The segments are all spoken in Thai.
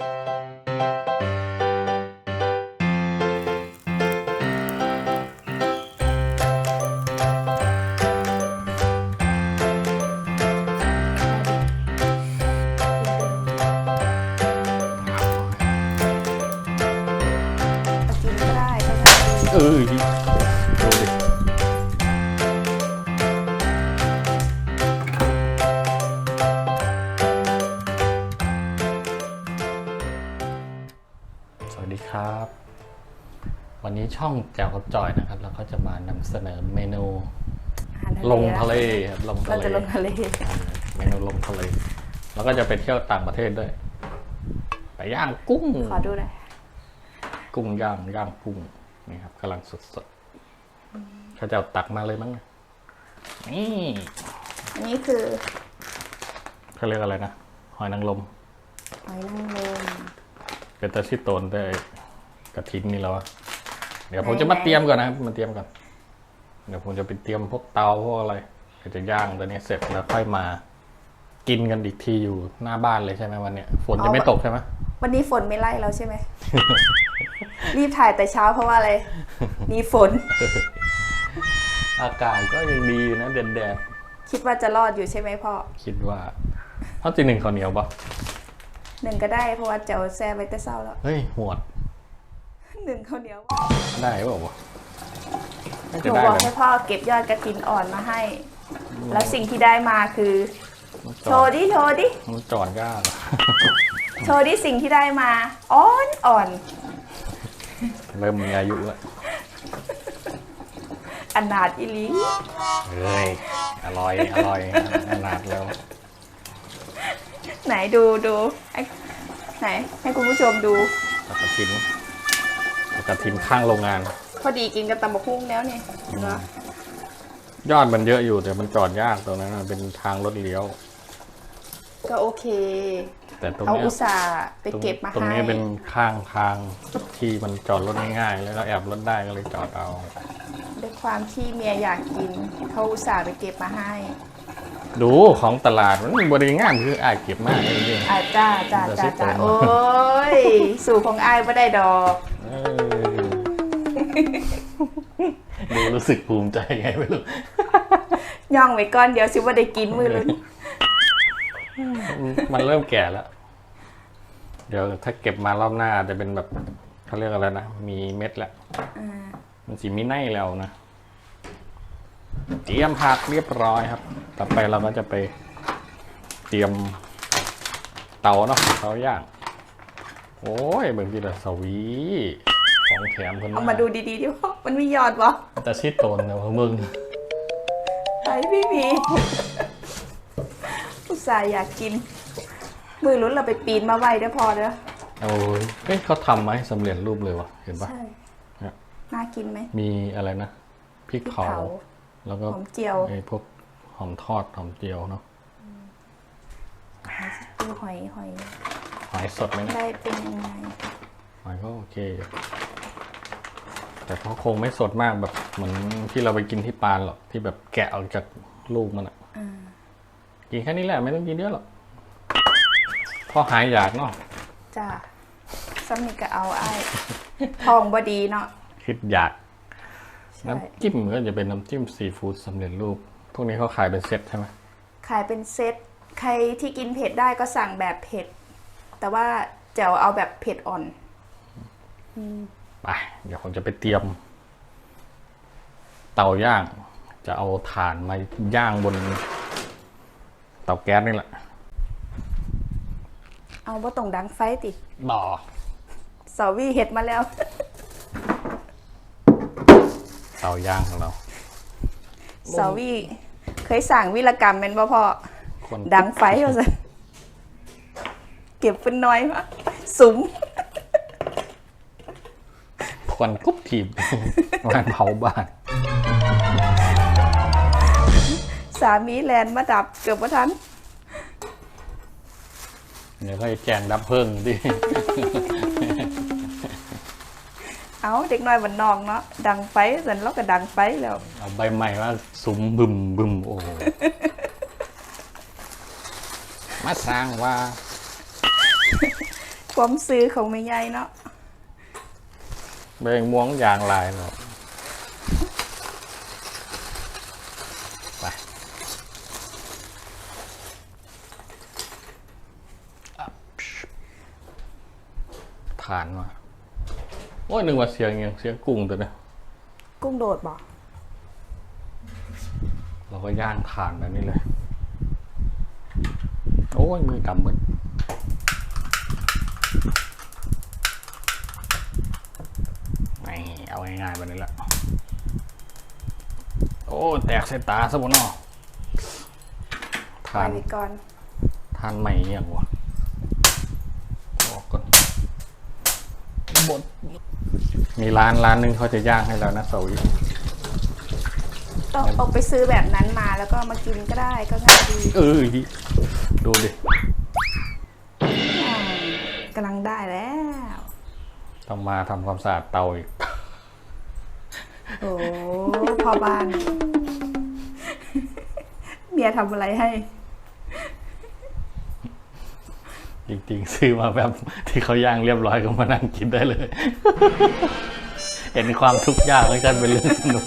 กิ ช่องแจวกับจอยนะครับ เราก็จะมานำเสนอเมนูอาหารลงทะเลครับลงเราทะเลจะลงทะเลเมนูลงทะเล แล้วก็จะไปเที่ยวต่างประเทศด้วย ไปย่างกุ้ง ขอดูหน่อยกุ้งย่างย่างกุ้งนี่ครับกำลังสดสดๆเขาจะเอาตักมาเลยมั้งเนี่ยนี่อันนี้คือเขาเรียกอะไรนะหอยนางรมหอยนางรมเป็นตะชิโตนได้กระถินนี่แล้วอะ เดี๋ยวผมไหนจะมาไหนเตรียมก่อนนะครับมาเตรียมก่อน เดี๋ยวผมจะไปเตรียมพวกเตาพวกอะไรเดี๋ยวจะย่างตัวนี้เสร็จแล้วค่อยมา กินกันอีกทีอยู่หน้าบ้านเลยใช่ไหมวันเนี้ยฝนจะไม่ตกใช่ไหมวันนี้ฝนไม่ไล่เราใช่ไหม รีบถ่ายแต่เช้าเพราะว่าอะไรมีฝน อากาศก็ยังดีอยู่นะแดดแดดคิดว่าจะรอดอยู่ใช่ไหมพ่อๆคิดว่าเขาจีหนึ่งข้าวเหนียวปะหนึ่งก็ได้เพราะว่าเจ้าแซ่ไว้แต่เศร้าแล้ว เฮ้ยหวด หนึ่งข้าวเหนียวได้เปล่าวะน่าหจะนูได้บอกเลยให้พ่อเก็บยอดกระถินอ่อนมาให้ แล้วสิ่งที่ได้มาคือมันจโชอดว์ดิ โชว์ดิมันจอดยากอะโชว์ดิสิ่งที่ได้มา อ่อนอ่อน เริ่มมีอายุแล้วอนาถอีหลีเฮ้ย อร่อย อร่อยขนาดแล้ว ไหนดูดูให้ไหนให้คุณผู้ชมดูกระถิน กระถินข้างโรงงาน พอดีกินกับตำบักหุ่งแล้วเนี่ยเห็นปะยอดมันเยอะอยู่แต่มันจอดยากตรงนั้นนะเป็นทางรถเลี้ยว ก็โอเค แต่ตรงเขาเนี้ยอุตส่าห์ไปเก็บมาตรงให้นี้เป็นข้างทางที่มันจอดรถง่ายๆแล้วเราแอบรถได้ก็เลยจอดเอา ด้วยความที่เมียอยากกินเขาอุตส่าห์ไปเก็บมาให้ดูของตลาดมันบริงานคืออาจเก็บมากเลยจริงอ่าจ้าจ้าเดี๋ยวจ้าสิจ้าผมโอ้ย สู่ของอายไม่ได้ดอก เออ ดูรู้สึกภูมิใจไงไม่รู้ ย่องไว้ก่อนเดี๋ยวสิว่าได้กินมือลุ้นมันเริ่มแก่แล้ว เดี๋ยวถ้าเก็บมารอบหน้าจะเป็นแบบเขาเรียกอะไรนะ มีเม็ดแล้วอ่ามันสีมีไนแล้วนะ เตรียมผักเรียบร้อยครับ ต่อไปเราก็จะไปเตรียมเตาเนาะเตาย่าง โอ้ยเบิ่งทีละสวี ของแถมคนเอามาดูดีๆดิว่ามันมียอดวะแต่ชิดโตนเนี่ยมึงไปพี่มีอุตส่าห์อยากกิน มือลุ้นเราไปปีนมาไว้ได้อพอเด้อโอ้ยเฮ้ยเขาทำมาให้สำเร็จรูปเลยวะเห็นปะใช่เนี่ยน่ากินไหม มีอะไรนะพริกพริกเผาเผาแล้วก็หอมเจียวไอ้พวกหอมทอดหอมเจียวเนาะดูหอยหอยหอยสดไหมนะได้เป็นยังไงหอยก็โอเคอยู่ แต่เขาคงไม่สดมากแบบเหมือนที่เราไปกินที่ปานหรอกที่แบบแกะออกจากลูกมันอะอ่ากินแค่นี้แหละไม่ต้องกินเยอะหรอกพอหายอยากเนาะจ้าซ้ำนี่ก็เอาไอ้ายทองบดีเนาะคิดอยากใช่น้ำจิ้มก็จะเป็นน้ำจิ้มซีฟู้ดสำเร็จรูป พวกนี้เขาขายเป็นเซ็ตใช่ไหมขายเป็นเซตใครที่กินเผ็ดได้ก็สั่งแบบเผ็ด แต่ว่าแจ๋วเอาแบบเผ็ดอ่อน ไป เดี๋ยวผมจะไปเตรียม เตาย่าง จะเอาถ่านมาย่างบน เตาแก๊สนี่แหละ เอาว่าตรงดังไฟติบ่อสาวีเห็ดมาแล้ว เตาย่างของเราสาวีเคยสั่งวิรกรรมเป็นบ่พ่อคนดังไฟเอาซะเก็บเป็นน้อยมากสุม ควันกุ๊บถีบงานเผาบ้าน สามีแลนมาดับเกือบว่าทันเดี๋ยวก็แจงดับเพิ่งดิ เอาเด็กน้อยวันนองเนาะดังไฟสันแล้วก็ดังไฟแล้ว เอาใบใหม่ว่าสุมบึมบึมโอ้โหมาสร้างว่า ความซื้อของไม่ใหญ่เนาะ เบงม่วงยางลายเนาะไปอับผ่านมาโอ้ยนึกว่าเสียงอยังเสียงกุ้งตัวเนี้ยกุ้งโดดบ่เราก็ย่างถ่านแบบนี้เลย โอ้ยมือกำเหมือนไม่เอา ง่ายๆแบบนี้แหละ โอ้ แตกใส่ตาซะบนนอปล่อทายนไปก่อนทานใหม่ยังวะบอกก่อนบดมีร้านร้านหนึงเขาจะย่างให้แล้วนะเสาร์อีกต้องออกไปซื้อแบบนั้นมาแล้วก็มากินก็ได้ก็ง่ายดี เออดูดิอ่ากำลังได้แล้ว ต้องมาทำความสะอาดเตาอีกโอ้พ่อบ้าน เมียทำอะไรให้จริงๆ ซื้อมาแบบที่เขาย่างเรียบร้อยก็มานั่งกินได้เลย เห็นความทุกข์ยากแล้วกันเป็นเรื่องสนุก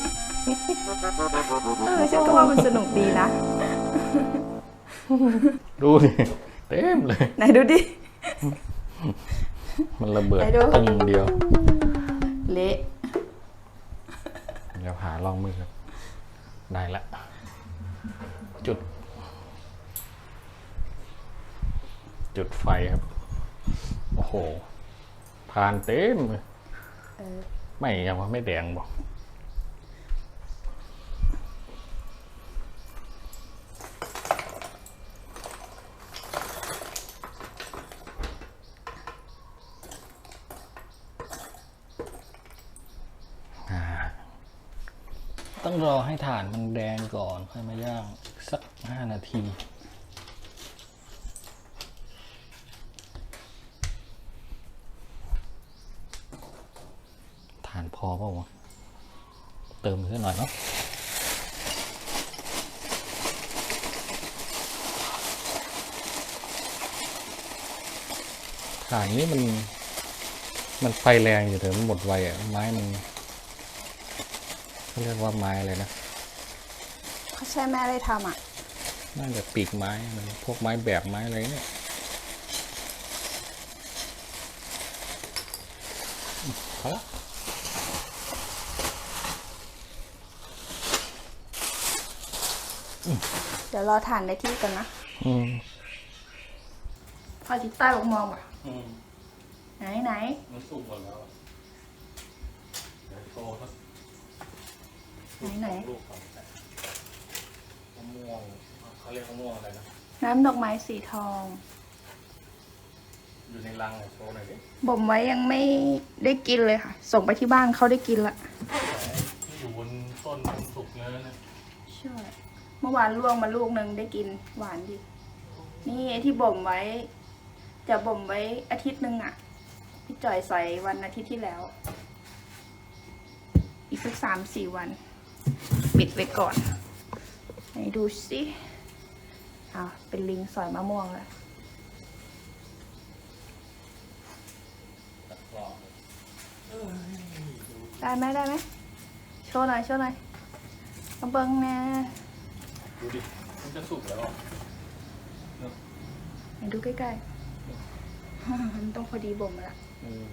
เออฉันก็ว่ามันสนุกดีนะ ดูดิเต็มเลย ไหนดูดิ มันระเบิดไหนดูตึงเดียว เละ เดี๋ยวหาลองมือกันได้ละ จุด จุดไฟครับ โอ้โหพานเต็มเลยเออไม่ยังว่าไม่แดงบอก ให้ถ่านมันแดงก่อนค่อยมาย่างสักห้านาทีถ่านพอเปล่าวะเติมเพิ่มหน่อยเนาะถ่านนี้มัน มันไฟแรงอยู่แต่มันหมดไวอะไม้มัน เขาเรียกว่าไม้อะไรนะเขาใช้แม่ได้ทำอะ น่าจะปีกไม้มันพวกไม้แบบไม้อะไรเนี่ยอืมพอละเดี๋ยวรอถ่านได้ที่กันนะอืมพอจิตใต้บอกมองป่ะอืมไหนไหน มันสุกหมดแล้วอะเดี๋ยวโชว์สัก ไหนไหนลูกก่อนมะม่วงเขาเรียกมะม่วงอะไรนะน้ำดอกไม้สีทอง อยู่ในรังอะโชว์หน่อยดิบ่มไว้ยังไม่ได้กินเลยค่ะ ส่งไปที่บ้านเขาได้กินละที่อยู่บนต้นมันสุกเนื้อนะใช่เมื่อวานล่วงมาลูกหนึ่งได้กินหวานดี นี่ไอ้ที่บ่มไว้ จะบ่มไว้อาทิตย์หนึ่งอะ พี่จ่อยใส่วันอาทิตย์ที่แล้ว อีกสักสามสี่วัน ปิดไว้ก่อนไหนดูสิอ่าวเป็นลิงสอยมะม่วงแล้วตัดกรอบได้ไหมได้ไหมโชว์หน่อยโชว์หน่อยมาเบิ้งนะดูดิ มันจะสุกแล้วอะไหนดูใกล้ๆมันต้องพอดีบ่มละเออ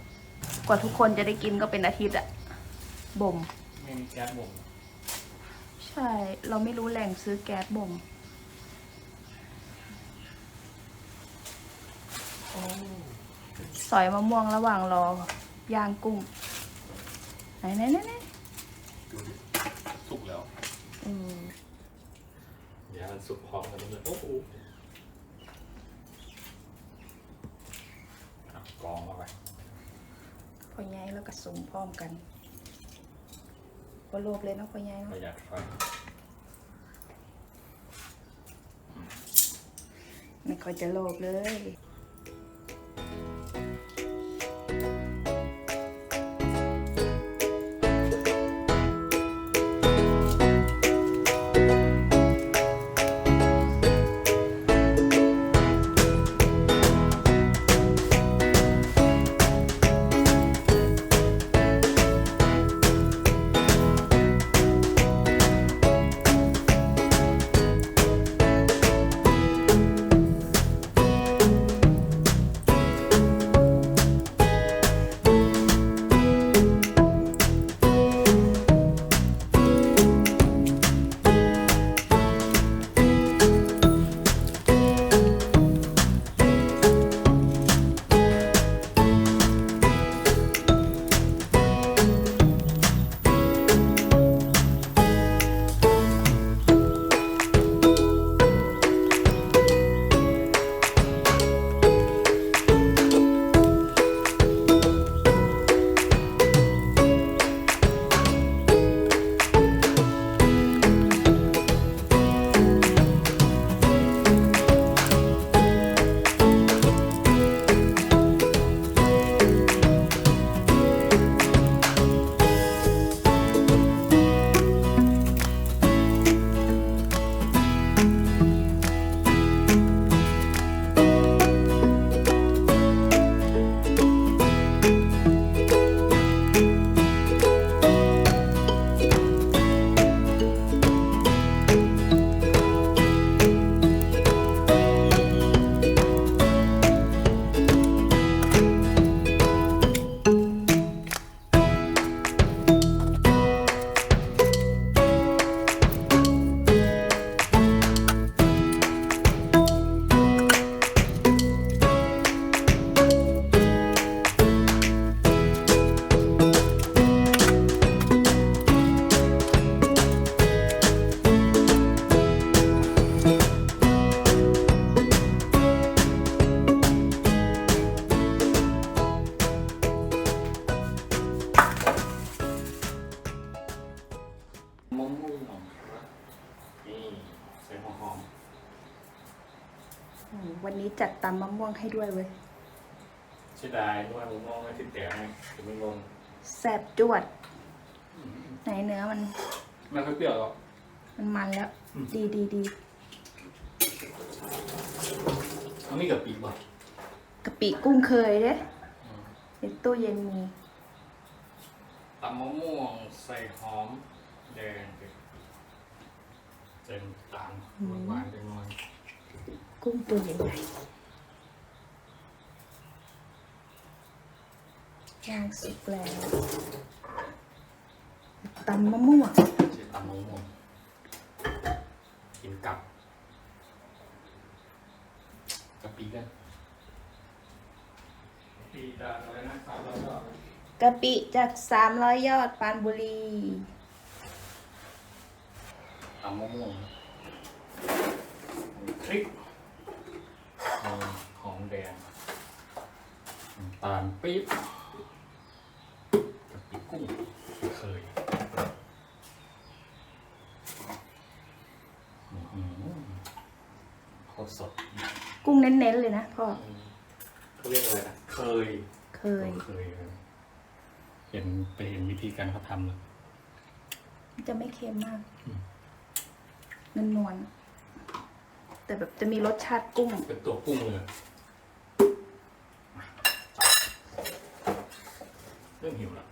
กว่าทุกคนจะได้กินก็เป็นอาทิตย์อะบ่ม ไม่มีแก๊สบ่ม ใช่ เราไม่รู้แหล่งซื้อแก๊สบ่มสอยมะม่วงระหว่างรอย่างกุ้ง ไหนไหนไหนไหนดูดิสุกแล้วอืมเดี๋ยวมันสุกพร้อมกันเลยโอ้โหอะกรองเข้าไปพอใหญ่แล้วก็สุ่มพร้อมกัน พอโลบเลยเนาะพอใหญ่ปเนาะระหยัดไฟไม่ค่อยจะโลภเลย วงให้ด้วยเว้ยเสียดายว่าผมมองไม่ติดแตกไงถึงไม่งงแซ่บจวด ไหนเนื้อมัน มันไม่เปรี้ยวหรอก มันมันแล้ว อืม ดีดีดีอันนี้กับปีกบ่กะปิกุ้งเคยเด้ในตู้เย็นมีตำมะม่วงใส่หอมแดงเต็มตามหวานๆจังหน่อยกุ้งตัวใหญ่ๆ ย่างสุกแล้วตำมะม่วงใช้ตำมะม่วงกินกับกะปิกันปีดาอะไรนะครับแล้วก็กะปิจากสามร้อยยอดปรานบุรีตำมะม่วงมีพริกมีหอมแดงน้ำตาลปี๊บ กะปิกุ้งเคยอื้อหือโคตรสด กุ้งเน้นๆเลยนะพ่อ เขาเรียกอะไรนะเคยเคย เคยเลยเห็นไปเห็นวิธีการเขาทำแล้ว มันจะไม่เค็มมากอืม นวลนวลๆแต่แบบจะมีรสชาติกุ้ง เป็นตัวกุ้งเลยเริ่มหิวแล้ว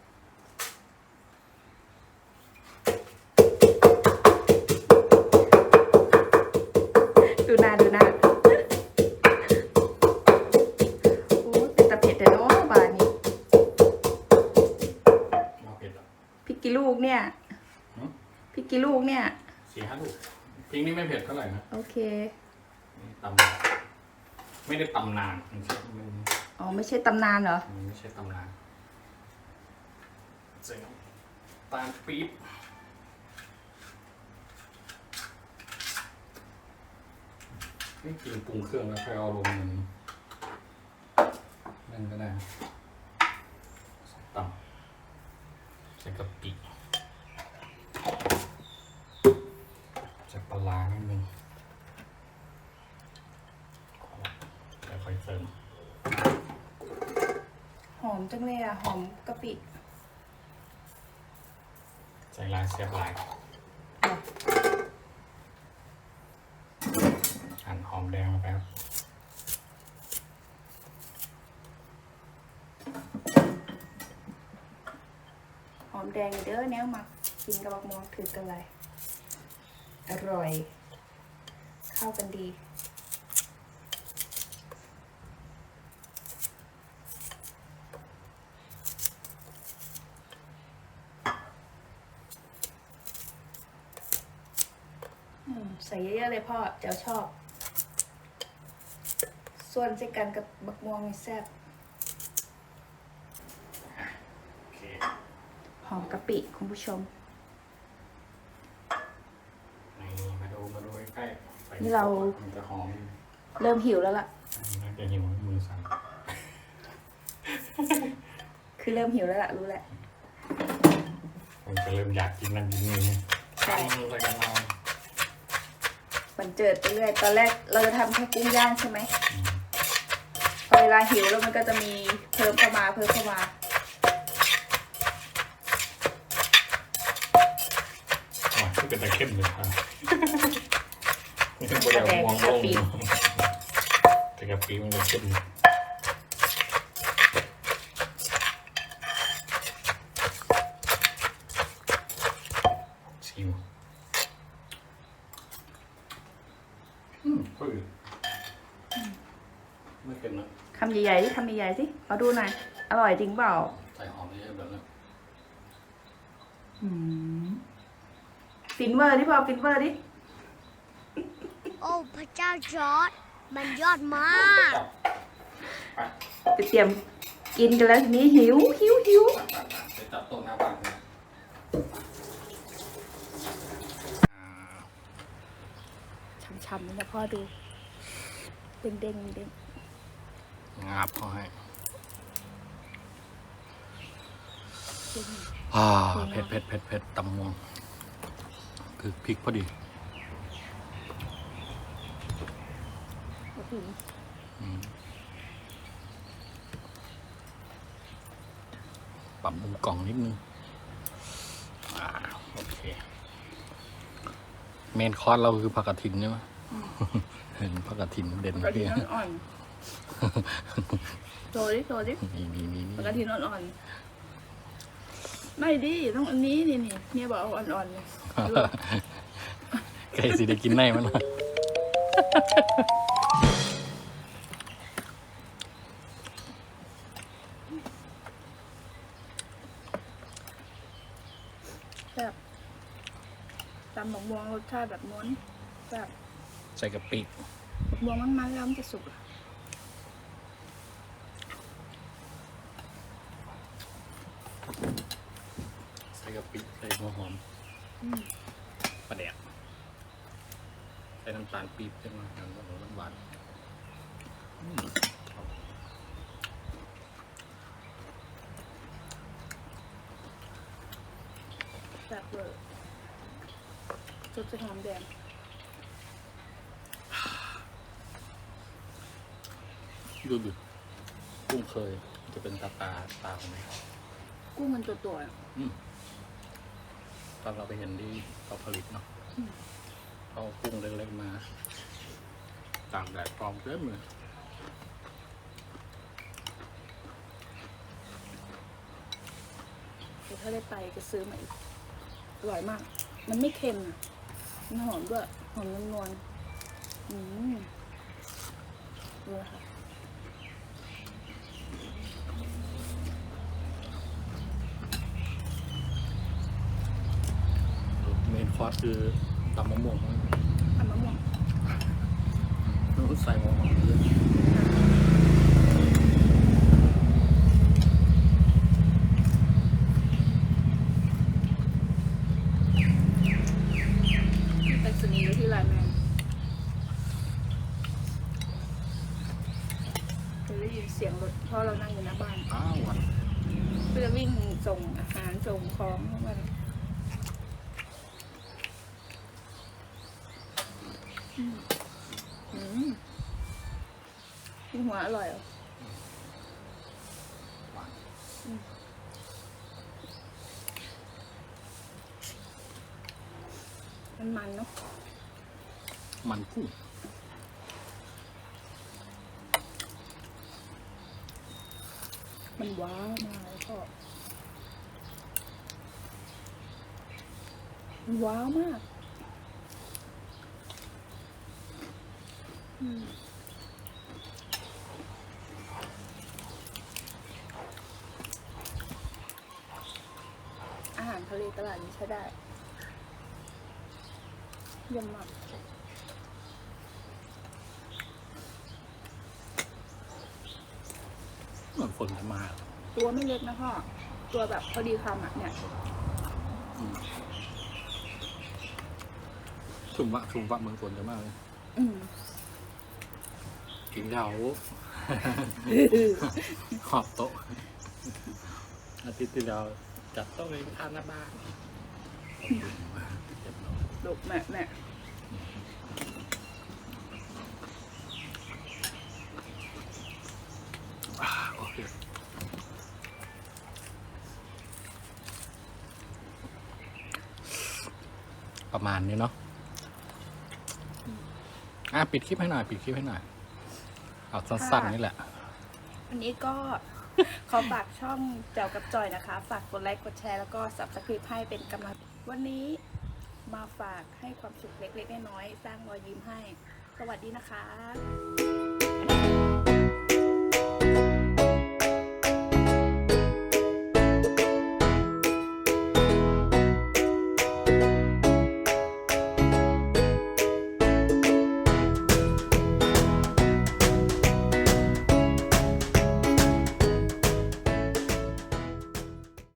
กกี่ลูกเนี่ย สี่ห้าลูกพริกนี่ไม่เผ็ดเท่าไหร่นะโอเคนี่ตำไม่ได้ตำนานมันใช่มันอ๋อไม่ใช่ตำนานเหรอมันไม่ใช่ตำนานใส่น้ำตาลปี๊บนี่กินปรุงเครื่องแล้วค่อยเอาลงมันนั่นก็ได้ตำใส่กะปิใส่ปลาร้านิดนึงแล้วค่อยเติม หอม จังเลยอะ หอมกะปิใส่ลายเสียบลายเหรอหั่นหอมแดงลงไปครับหอมแดงเด้อแนวหมักกินกับบักม่วงถือกันเลยอร่อย เข้ากันดี ส่เยอะๆเลยพ่อเจ้าชอบ ส่วนใส่กันกับบักม่วงนี่แซ่บโอเคหอมกะปิคุณผู้ชม นี่มาดูมาดูใกล้ๆใส่นี่เรา มันจะหอมเริ่มหิวแล้วล่ะ น่าจะหิวมือสั่นคือเริ่มหิวแล้วล่ะรู้แล้วมันจะเริ่มอยากกินนั่นกินนี่ใช่ทำอะไรกันเรา มันเจิดไปเรื่อย ตอนแรกเราจะทำแค่กุ้งย่างใช่ไหมพอเวลาหิวแล้วมันก็จะมีเพิ่มเข้ามาเพิ่มเข้ามาอ๋อที่เป็นตะเข้มเลยครับนี่คือประเดี๋ยวมองลงแต่กะปิมันจะเข้มชิม อืมค่อยอืดไม่เค็มนะคำใหญ่ๆที่คำใหญ่ๆสิขอดูหน่อย อร่อยจริงเปล่า ใส่หอมเยอะๆแบบนั้นอืมฟินเวอร์ดิพอฟินเวอร์ดิ โอ้พระเจ้าจอร์ดมันยอดมากจับไปจะเตรียมกินกันแล้วทีนี้หิวหิวหิว ไปไปจับต้นหน้าบ้านเลยอ่า ช้ำๆนี่นะพ่อดู เด้งเด้งๆเด้งงับเขาให้เด้งอ่าเผ็ดเผ็ดเผ็ดเผ็ดตำมวงคือพริกพอดีโอ้โหอปรับมุมกล่องนิดนึง อ่า โอเค เมนคอร์สเราคือผักกระถินใช่ไหม เห็นผักกระถินเด่นกระเพีถิยนอ่อนๆโชว์ดิโชว์ดินี่นี่นี่กระถินอ่อนๆไม่ดิต้องอันนี้นี่นี่เนี่ยบอกเอาอ่อนๆเลยลวกใครสิได้กินได้มันวะแบบตำหมกม่วงรสชาติแบบม้วนแบบ ใส่กะปิหมกม่วงมันๆแล้วมันจะสุกอะใส่กะปิใส่หัวหอมอืมปลาแดกใส่น้ำตาลปี๊บขึ้นมาน้ำตาลหวานอืมแบบเวอร์จุดจะหอมแดง ดูดิกุ้งเคยจะเป็นตาตาตาของมันกุ้งมันตัวตัวๆอะอืมตอนเราไปเห็นที่เขาผลิตเนาะอืมเขาเอากุ้งเล็กๆมาตากแดดปลอมเต็มเลยเดี๋ยวถ้าได้ไปจะซื้อมาอีกอร่อยมาก มันไม่เค็มอะมันหอมด้วยหอมนวลๆอืมดูนะคะ เมน คอร์สคือตำมะม่วงทำมะม่วงต้องใส่หัวหอมเยอะ นี่เป็นสนีย์ที่ไลน์แมนเคยได้ยินเสียงรถเพราะเรานั่งอยู่หน้าบ้าน อ้าววัน เพื่อวิ่งส่งอาหารส่งของทุกวันอืมอืมกินหัว อร่อยเหรอหวานมันมันเนาะมันกุ้งมันว้าวมากแล้วก็มันว้าวมาก อืมอาหารทะเลตลาดนี้ใช้ได้เยี่ยมมากเหมือนฝนจะมาตัวไม่เล็กนะพ่อ ตัวแบบพอดีคำอะเนี่ยชุมวะชุมวะเหมือนฝนจะมาเลยอืมกินเหล้าขอบโต๊ะอาทิตย์ที่แล้วจัดโต๊ะเลยทานหน้าบ้าน เรียบร้อยลูกแม่แม่อ่าโอเคประมาณนี้เนาะอะปิดคลิปให้หน่อยปิดคลิปให้หน่อย เอาสั้นๆนี่แหละ วันนี้ก็ขอฝากช่องเจ้ากับจอยนะคะ ฝากกดไลค์กดแชร์แล้วก็สับสคริปให้เป็นกำลัง วันนี้มาฝากให้ความสุขเล็กๆน้อยๆสร้างรอยยิ้มให้ สวัสดีนะคะ